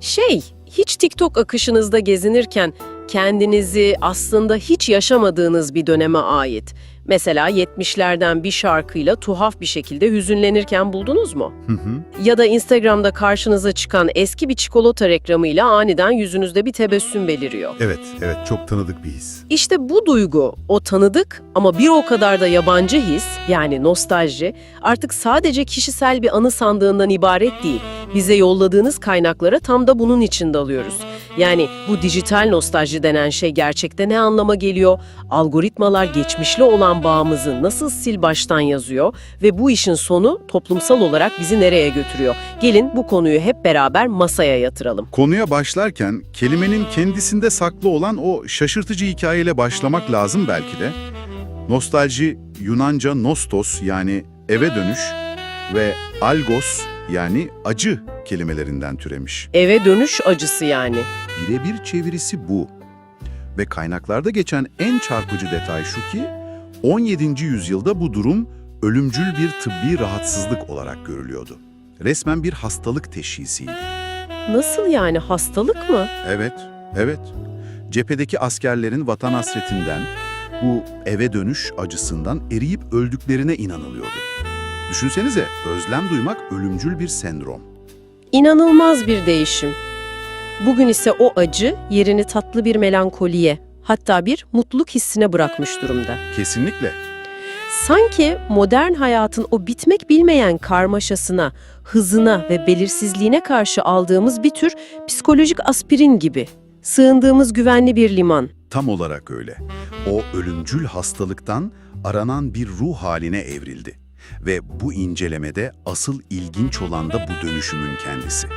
Şey, hiç TikTok akışınızda gezinirken kendinizi aslında hiç yaşamadığınız bir döneme ait. Mesela 70'lerden bir şarkıyla tuhaf bir şekilde hüzünlenirken buldunuz mu? Hı hı. Ya da Instagram'da karşınıza çıkan eski bir çikolata reklamıyla aniden yüzünüzde bir tebessüm beliriyor. Evet, evet çok tanıdık bir his. İşte bu duygu, o tanıdık ama bir o kadar da yabancı his, yani nostalji, artık sadece kişisel bir anı sandığından ibaret değil. Bize yolladığınız kaynaklara tam da bunun için dalıyoruz. Yani bu dijital nostalji denen şey gerçekte ne anlama geliyor? Algoritmalar geçmişle olan bağımızı nasıl sil baştan yazıyor ve bu işin sonu toplumsal olarak bizi nereye götürüyor? Gelin bu konuyu hep beraber masaya yatıralım. Konuya başlarken kelimenin kendisinde saklı olan o şaşırtıcı hikayeyle başlamak lazım belki de. Nostalji Yunanca nostos yani eve dönüş ve algos yani acı kelimelerinden türemiş. Eve dönüş acısı yani. Birebir çevirisi bu. Ve kaynaklarda geçen en çarpıcı detay şu ki 17. yüzyılda bu durum ölümcül bir tıbbi rahatsızlık olarak görülüyordu. Resmen bir hastalık teşhisiydi. Nasıl yani hastalık mı? Evet, evet. Cephedeki askerlerin vatan hasretinden, bu eve dönüş acısından eriyip öldüklerine inanılıyordu. Düşünsenize, özlem duymak ölümcül bir sendrom. İnanılmaz bir değişim. Bugün ise o acı yerini tatlı bir melankoliye, hatta bir mutluluk hissine bırakmış durumda. Kesinlikle. Sanki modern hayatın o bitmek bilmeyen karmaşasına, hızına ve belirsizliğine karşı aldığımız bir tür psikolojik aspirin gibi. Sığındığımız güvenli bir liman. Tam olarak öyle. O ölümcül hastalıktan aranan bir ruh haline evrildi. Ve bu incelemede asıl ilginç olan da bu dönüşümün kendisi.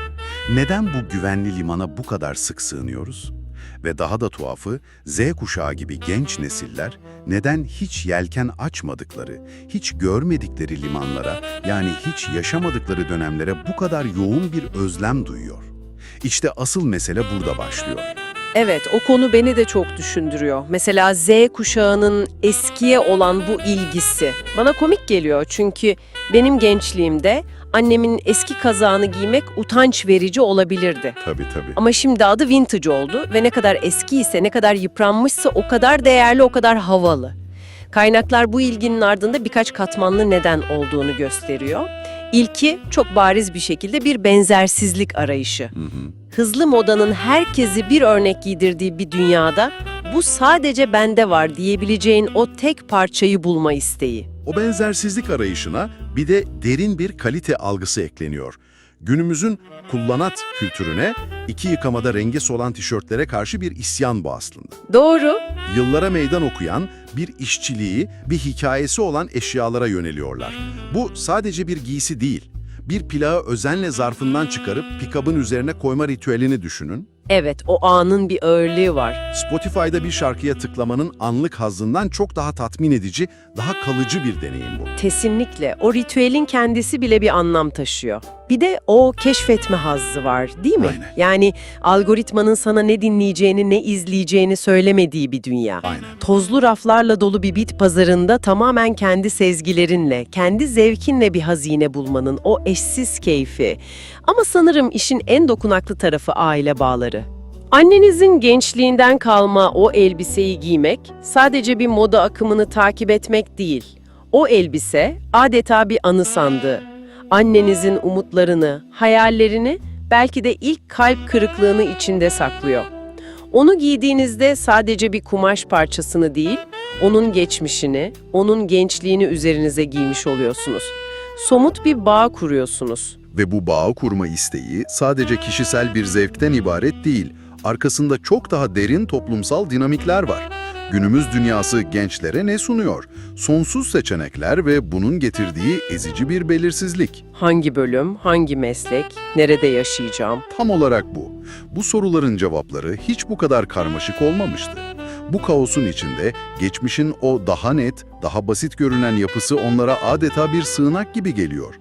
Neden bu güvenli limana bu kadar sık sığınıyoruz? Ve daha da tuhafı Z kuşağı gibi genç nesiller neden hiç yelken açmadıkları, hiç görmedikleri limanlara yani hiç yaşamadıkları dönemlere bu kadar yoğun bir özlem duyuyor? İşte asıl mesele burada başlıyor. Evet, o konu beni de çok düşündürüyor. Mesela Z kuşağının eskiye olan bu ilgisi. Bana komik geliyor çünkü benim gençliğimde annemin eski kazağını giymek utanç verici olabilirdi. Tabii tabii. Ama şimdi adı vintage oldu ve ne kadar eski ise, ne kadar yıpranmışsa o kadar değerli, o kadar havalı. Kaynaklar bu ilginin ardında birkaç katmanlı neden olduğunu gösteriyor. İlki çok bariz bir şekilde bir benzersizlik arayışı. Hı hı. Hızlı modanın herkesi bir örnek giydirdiği bir dünyada bu sadece bende var diyebileceğin o tek parçayı bulma isteği. O benzersizlik arayışına bir de derin bir kalite algısı ekleniyor. Günümüzün kullanat kültürüne iki yıkamada rengi solan tişörtlere karşı bir isyan bu aslında. Doğru. Yıllara meydan okuyan bir işçiliği, bir hikayesi olan eşyalara yöneliyorlar. Bu sadece bir giysi değil. Bir plağı özenle zarfından çıkarıp pikabın üzerine koyma ritüelini düşünün. Evet, o anın bir ağırlığı var. Spotify'da bir şarkıya tıklamanın anlık hazzından çok daha tatmin edici, daha kalıcı bir deneyim bu. Kesinlikle. O ritüelin kendisi bile bir anlam taşıyor. Bir de o keşfetme hazzı var, değil mi? Aynen. Yani algoritmanın sana ne dinleyeceğini, ne izleyeceğini söylemediği bir dünya. Aynen. Tozlu raflarla dolu bir bit pazarında tamamen kendi sezgilerinle, kendi zevkinle bir hazine bulmanın o eşsiz keyfi. Ama sanırım işin en dokunaklı tarafı aile bağları. Annenizin gençliğinden kalma o elbiseyi giymek sadece bir moda akımını takip etmek değil. O elbise adeta bir anı sandığı. Annenizin umutlarını, hayallerini, belki de ilk kalp kırıklığını içinde saklıyor. Onu giydiğinizde sadece bir kumaş parçasını değil, onun geçmişini, onun gençliğini üzerinize giymiş oluyorsunuz. Somut bir bağ kuruyorsunuz. Ve bu bağı kurma isteği sadece kişisel bir zevkten ibaret değil, arkasında çok daha derin toplumsal dinamikler var. Günümüz dünyası gençlere ne sunuyor? Sonsuz seçenekler ve bunun getirdiği ezici bir belirsizlik. Hangi bölüm, hangi meslek, nerede yaşayacağım? Tam olarak bu. Bu soruların cevapları hiç bu kadar karmaşık olmamıştı. Bu kaosun içinde geçmişin o daha net, daha basit görünen yapısı onlara adeta bir sığınak gibi geliyor.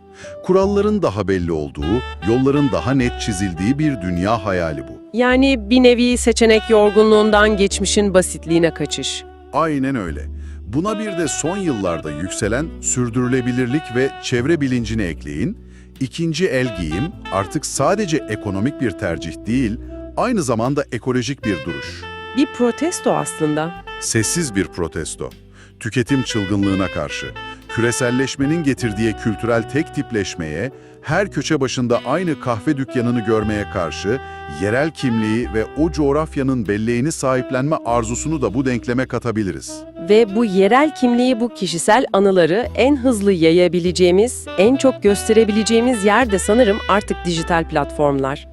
Kuralların daha belli olduğu, yolların daha net çizildiği bir dünya hayali bu. Yani bir nevi seçenek yorgunluğundan geçmişin basitliğine kaçış. Aynen öyle. Buna bir de son yıllarda yükselen sürdürülebilirlik ve çevre bilincini ekleyin. İkinci el giyim artık sadece ekonomik bir tercih değil, aynı zamanda ekolojik bir duruş. Bir protesto aslında. Sessiz bir protesto. Tüketim çılgınlığına karşı, küreselleşmenin getirdiği kültürel tek tipleşmeye, her köşe başında aynı kahve dükkanını görmeye karşı, yerel kimliği ve o coğrafyanın belleğini sahiplenme arzusunu da bu denkleme katabiliriz. Ve bu yerel kimliği, bu kişisel anıları en hızlı yayabileceğimiz, en çok gösterebileceğimiz yer de sanırım artık dijital platformlar.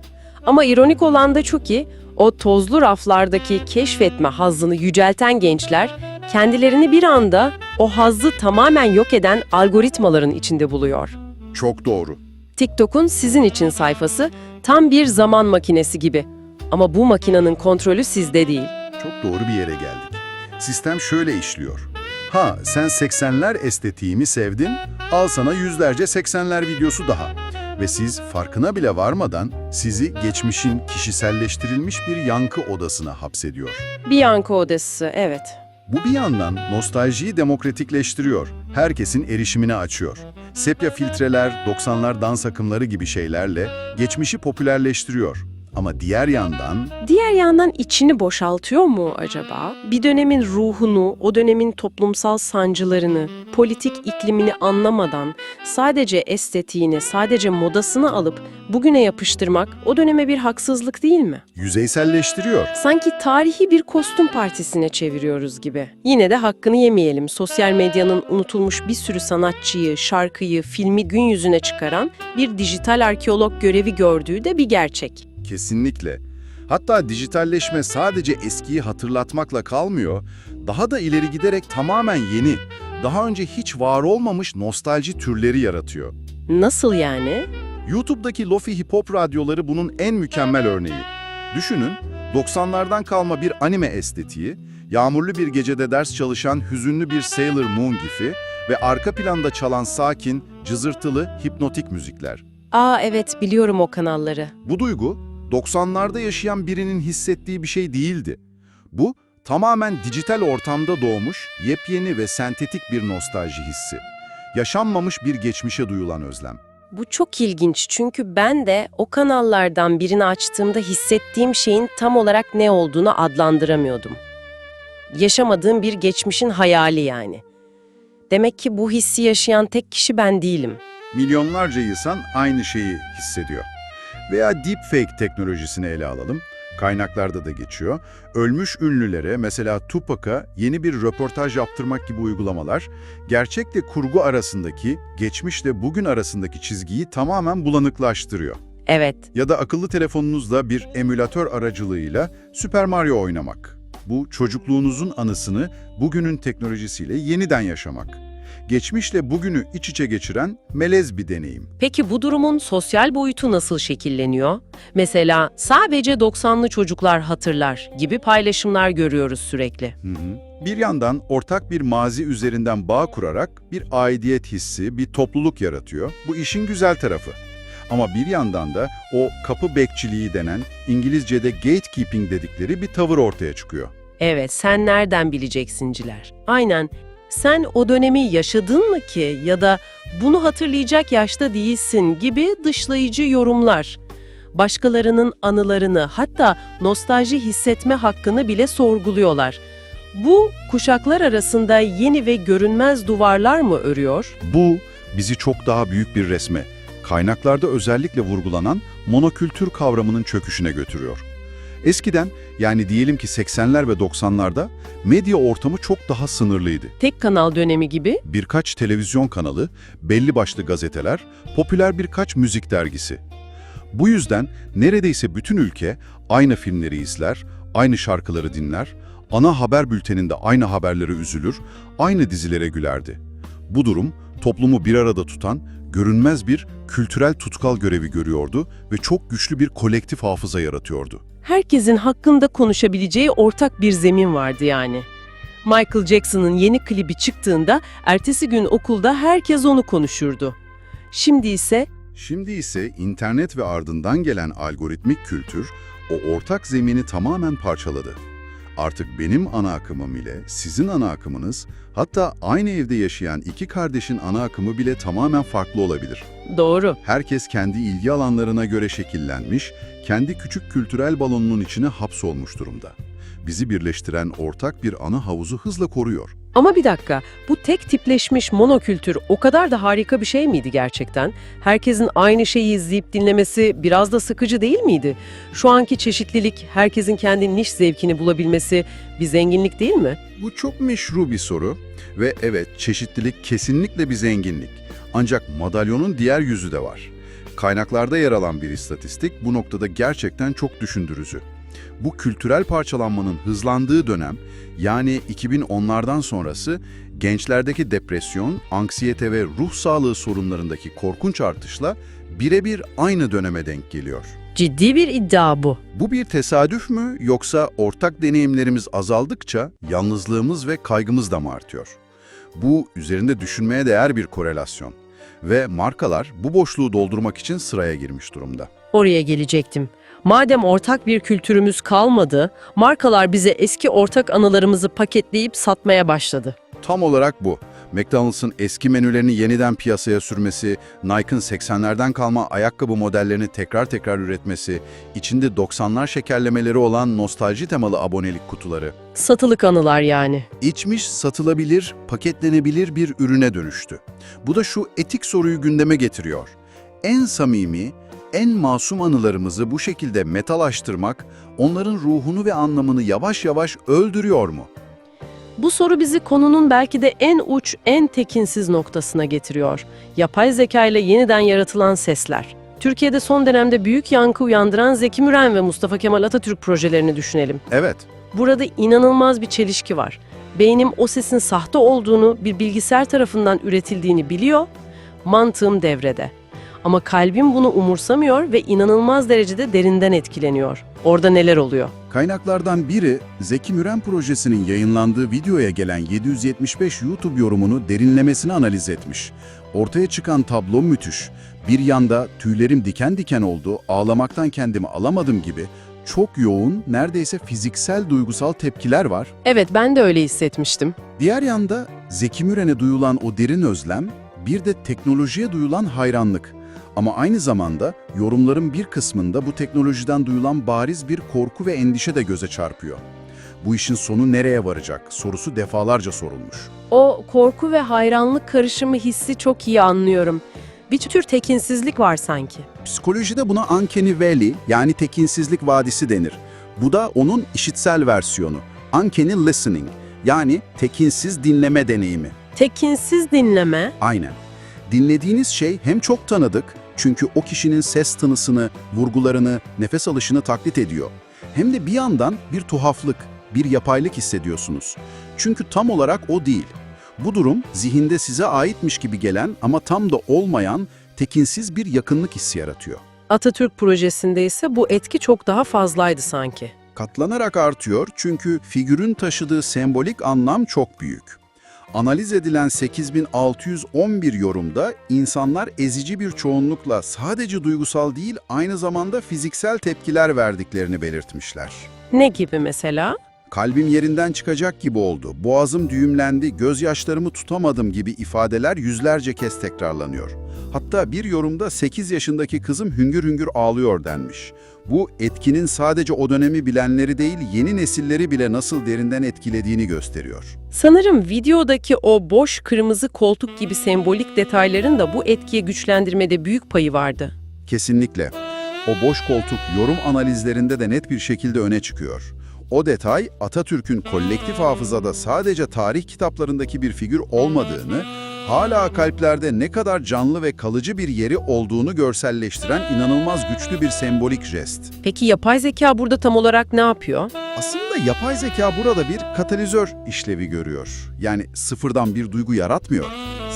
Ama ironik olan da şu ki, o tozlu raflardaki keşfetme hazzını yücelten gençler, kendilerini bir anda o hazzı tamamen yok eden algoritmaların içinde buluyor. Çok doğru. TikTok'un sizin için sayfası tam bir zaman makinesi gibi. Ama bu makinenin kontrolü sizde değil. Çok doğru bir yere geldik. Sistem şöyle işliyor. Ha sen 80'ler estetiğimi sevdin, al sana yüzlerce 80'ler videosu daha. Ve siz farkına bile varmadan sizi geçmişin kişiselleştirilmiş bir yankı odasına hapsediyor. Bir yankı odası, evet. Bu bir yandan nostaljiyi demokratikleştiriyor. Herkesin erişimine açıyor. Sepya filtreler, 90'lar dans akımları gibi şeylerle geçmişi popülerleştiriyor. Ama diğer yandan Diğer yandan içini boşaltıyor mu acaba? Bir dönemin ruhunu, o dönemin toplumsal sancılarını, politik iklimini anlamadan sadece estetiğini, sadece modasını alıp bugüne yapıştırmak o döneme bir haksızlık değil mi? yüzeyselleştiriyor. Sanki tarihi bir kostüm partisine çeviriyoruz gibi. Yine de hakkını yemeyelim. Sosyal medyanın unutulmuş bir sürü sanatçıyı, şarkıyı, filmi gün yüzüne çıkaran bir dijital arkeolog görevi gördüğü de bir gerçek. Kesinlikle. Hatta dijitalleşme sadece eskiyi hatırlatmakla kalmıyor, daha da ileri giderek tamamen yeni, daha önce hiç var olmamış nostalji türleri yaratıyor. Nasıl yani? YouTube'daki Lofi Hip Hop radyoları bunun en mükemmel örneği. Düşünün, 90'lardan kalma bir anime estetiği, yağmurlu bir gecede ders çalışan hüzünlü bir Sailor Moon gifi ve arka planda çalan sakin, cızırtılı, hipnotik müzikler. Aa evet biliyorum o kanalları. Bu duygu 90'larda yaşayan birinin hissettiği bir şey değildi. Bu tamamen dijital ortamda doğmuş yepyeni ve sentetik bir nostalji hissi. Yaşanmamış bir geçmişe duyulan özlem. Bu çok ilginç çünkü ben de o kanallardan birini açtığımda hissettiğim şeyin tam olarak ne olduğunu adlandıramıyordum. Yaşamadığım bir geçmişin hayali yani. Demek ki bu hissi yaşayan tek kişi ben değilim. Milyonlarca insan aynı şeyi hissediyor. Veya deepfake teknolojisini ele alalım. Kaynaklarda da geçiyor. Ölmüş ünlülere, mesela Tupac'a yeni bir röportaj yaptırmak gibi uygulamalar, gerçekle kurgu arasındaki, geçmişle bugün arasındaki çizgiyi tamamen bulanıklaştırıyor. Evet, Ya da akıllı telefonunuzda bir emülatör aracılığıyla Super Mario oynamak. Bu çocukluğunuzun anısını bugünün teknolojisiyle yeniden yaşamak. Geçmişle bugünü iç içe geçiren melez bir deneyim. Peki bu durumun sosyal boyutu nasıl şekilleniyor? Mesela sadece 90'lı çocuklar hatırlar gibi paylaşımlar görüyoruz sürekli. Hı hı. Bir yandan ortak bir mazi üzerinden bağ kurarak bir aidiyet hissi, bir topluluk yaratıyor. Bu işin güzel tarafı. Ama bir yandan da o kapı bekçiliği denen İngilizce'de gatekeeping dedikleri bir tavır ortaya çıkıyor. Evet, sen nereden bileceksinciler? Aynen. Sen o dönemi yaşadın mı ki ya da bunu hatırlayacak yaşta değilsin gibi dışlayıcı yorumlar. Başkalarının anılarını hatta nostalji hissetme hakkını bile sorguluyorlar. Bu kuşaklar arasında yeni ve görünmez duvarlar mı örüyor? Bu bizi çok daha büyük bir resme, kaynaklarda özellikle vurgulanan monokültür kavramının çöküşüne götürüyor. Eskiden yani diyelim ki 80'ler ve 90'larda medya ortamı çok daha sınırlıydı. Tek kanal dönemi gibi Birkaç televizyon kanalı, belli başlı gazeteler, popüler birkaç müzik dergisi. Bu yüzden neredeyse bütün ülke aynı filmleri izler, aynı şarkıları dinler, ana haber bülteninde aynı haberlere üzülür, aynı dizilere gülerdi. Bu durum toplumu bir arada tutan, görünmez bir kültürel tutkal görevi görüyordu ve çok güçlü bir kolektif hafıza yaratıyordu. herkesin hakkında konuşabileceği ortak bir zemin vardı yani. Michael Jackson'ın yeni klibi çıktığında ertesi gün okulda herkes onu konuşurdu. Şimdi ise Şimdi ise internet ve ardından gelen algoritmik kültür o ortak zemini tamamen parçaladı. Artık benim ana akımım ile sizin ana akımınız, hatta aynı evde yaşayan iki kardeşin ana akımı bile tamamen farklı olabilir. Doğru. Herkes kendi ilgi alanlarına göre şekillenmiş, kendi küçük kültürel balonunun içine hapsolmuş durumda. Bizi birleştiren ortak bir ana havuzu hızla koruyor. Ama bir dakika, bu tek tipleşmiş monokültür o kadar da harika bir şey miydi gerçekten? Herkesin aynı şeyi izleyip dinlemesi biraz da sıkıcı değil miydi? Şu anki çeşitlilik, herkesin kendi niş zevkini bulabilmesi bir zenginlik değil mi? Bu çok meşru bir soru ve evet çeşitlilik kesinlikle bir zenginlik. Ancak madalyonun diğer yüzü de var. Kaynaklarda yer alan bir istatistik bu noktada gerçekten çok düşündürücü. Bu kültürel parçalanmanın hızlandığı dönem yani 2010'lardan sonrası gençlerdeki depresyon, anksiyete ve ruh sağlığı sorunlarındaki korkunç artışla birebir aynı döneme denk geliyor. Ciddi bir iddia bu. Bu bir tesadüf mü yoksa ortak deneyimlerimiz azaldıkça yalnızlığımız ve kaygımız da mı artıyor? Bu üzerinde düşünmeye değer bir korelasyon ve markalar bu boşluğu doldurmak için sıraya girmiş durumda. Oraya gelecektim. Madem ortak bir kültürümüz kalmadı, markalar bize eski ortak anılarımızı paketleyip satmaya başladı. Tam olarak bu. McDonald's'ın eski menülerini yeniden piyasaya sürmesi, Nike'ın 80'lerden kalma ayakkabı modellerini tekrar tekrar üretmesi, içinde 90'lar şekerlemeleri olan nostalji temalı abonelik kutuları. Satılık anılar yani. İçmiş, satılabilir, paketlenebilir bir ürüne dönüştü. Bu da şu etik soruyu gündeme getiriyor. En samimi, en masum anılarımızı bu şekilde metalaştırmak, onların ruhunu ve anlamını yavaş yavaş öldürüyor mu? Bu soru bizi konunun belki de en uç, en tekinsiz noktasına getiriyor. Yapay zeka ile yeniden yaratılan sesler. Türkiye'de son dönemde büyük yankı uyandıran Zeki Müren ve Mustafa Kemal Atatürk projelerini düşünelim. Evet, Burada inanılmaz bir çelişki var. Beynim o sesin sahte olduğunu, bir bilgisayar tarafından üretildiğini biliyor, mantığım devrede. Ama kalbim bunu umursamıyor ve inanılmaz derecede derinden etkileniyor. Orada neler oluyor? Kaynaklardan biri Zeki Müren projesinin yayınlandığı videoya gelen 775 YouTube yorumunu derinlemesine analiz etmiş. Ortaya çıkan tablo müthiş. Bir yanda tüylerim diken diken oldu, ağlamaktan kendimi alamadım gibi çok yoğun, neredeyse fiziksel duygusal tepkiler var. Evet ben de öyle hissetmiştim. Diğer yanda Zeki Müren'e duyulan o derin özlem, bir de teknolojiye duyulan hayranlık. Ama aynı zamanda yorumların bir kısmında bu teknolojiden duyulan bariz bir korku ve endişe de göze çarpıyor. Bu işin sonu nereye varacak sorusu defalarca sorulmuş. O korku ve hayranlık karışımı hissi çok iyi anlıyorum. Bir tür tekinsizlik var sanki. Psikolojide buna uncanny valley yani tekinsizlik vadisi denir. Bu da onun işitsel versiyonu. Uncanny listening yani tekinsiz dinleme deneyimi. Tekinsiz dinleme, Aynen. Dinlediğiniz şey hem çok tanıdık çünkü o kişinin ses tınısını, vurgularını, nefes alışını taklit ediyor. Hem de bir yandan bir tuhaflık, bir yapaylık hissediyorsunuz. Çünkü tam olarak o değil. Bu durum zihinde size aitmiş gibi gelen ama tam da olmayan tekinsiz bir yakınlık hissi yaratıyor. Atatürk projesinde ise bu etki çok daha fazlaydı sanki. Katlanarak artıyor çünkü figürün taşıdığı sembolik anlam çok büyük. Analiz edilen 8611 yorumda insanlar ezici bir çoğunlukla sadece duygusal değil aynı zamanda fiziksel tepkiler verdiklerini belirtmişler. Ne gibi mesela? Kalbim yerinden çıkacak gibi oldu, boğazım düğümlendi, gözyaşlarımı tutamadım gibi ifadeler yüzlerce kez tekrarlanıyor. Hatta bir yorumda 8 yaşındaki kızım hüngür hüngür ağlıyor denmiş. Bu etkinin sadece o dönemi bilenleri değil, yeni nesilleri bile nasıl derinden etkilediğini gösteriyor. Sanırım videodaki o boş kırmızı koltuk gibi sembolik detayların da bu etkiye güçlendirmede büyük payı vardı. Kesinlikle. O boş koltuk yorum analizlerinde de net bir şekilde öne çıkıyor. O detay Atatürk'ün kolektif hafızada sadece tarih kitaplarındaki bir figür olmadığını, hala kalplerde ne kadar canlı ve kalıcı bir yeri olduğunu görselleştiren inanılmaz güçlü bir sembolik jest. Peki yapay zeka burada tam olarak ne yapıyor? Aslında yapay zeka burada bir katalizör işlevi görüyor. Yani sıfırdan bir duygu yaratmıyor.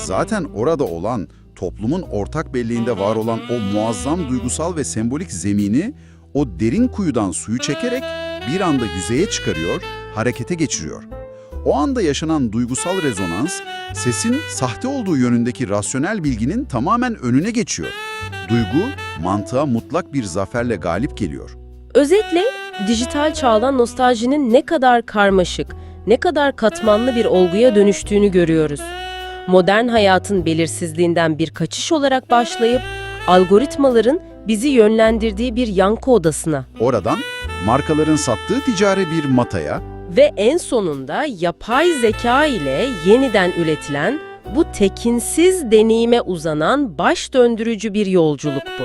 Zaten orada olan, toplumun ortak belleğinde var olan o muazzam duygusal ve sembolik zemini o derin kuyudan suyu çekerek bir anda yüzeye çıkarıyor, harekete geçiriyor. O anda yaşanan duygusal rezonans, sesin sahte olduğu yönündeki rasyonel bilginin tamamen önüne geçiyor. Duygu, mantığa mutlak bir zaferle galip geliyor. Özetle dijital çağda nostaljinin ne kadar karmaşık, ne kadar katmanlı bir olguya dönüştüğünü görüyoruz. modern hayatın belirsizliğinden bir kaçış olarak başlayıp algoritmaların bizi yönlendirdiği bir yankı odasına Oradan markaların sattığı ticari bir mataya, ve en sonunda yapay zeka ile yeniden üretilen bu tekinsiz deneyime uzanan baş döndürücü bir yolculuk bu.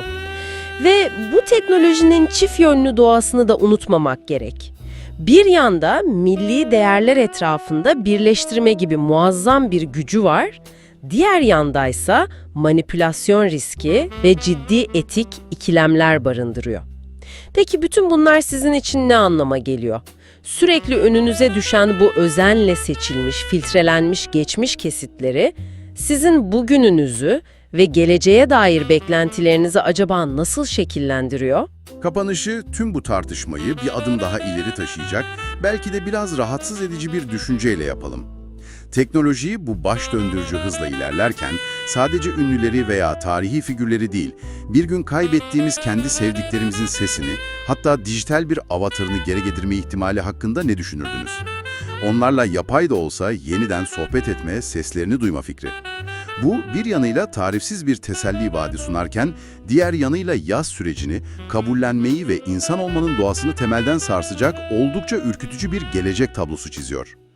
Ve bu teknolojinin çift yönlü doğasını da unutmamak gerek. Bir yanda milli değerler etrafında birleştirme gibi muazzam bir gücü var, diğer yandaysa manipülasyon riski ve ciddi etik ikilemler barındırıyor. Peki bütün bunlar sizin için ne anlama geliyor? Sürekli önünüze düşen bu özenle seçilmiş, filtrelenmiş geçmiş kesitleri sizin bugününüzü ve geleceğe dair beklentilerinizi acaba nasıl şekillendiriyor? Kapanışı tüm bu tartışmayı bir adım daha ileri taşıyacak, belki de biraz rahatsız edici bir düşünceyle yapalım. Teknoloji bu baş döndürücü hızla ilerlerken sadece ünlüleri veya tarihi figürleri değil, bir gün kaybettiğimiz kendi sevdiklerimizin sesini, hatta dijital bir avatarını geri getirme ihtimali hakkında ne düşünürdünüz? Onlarla yapay da olsa yeniden sohbet etme, seslerini duyma fikri. Bu bir yanıyla tarifsiz bir teselli vaadi sunarken, diğer yanıyla yaz sürecini, kabullenmeyi ve insan olmanın doğasını temelden sarsacak oldukça ürkütücü bir gelecek tablosu çiziyor.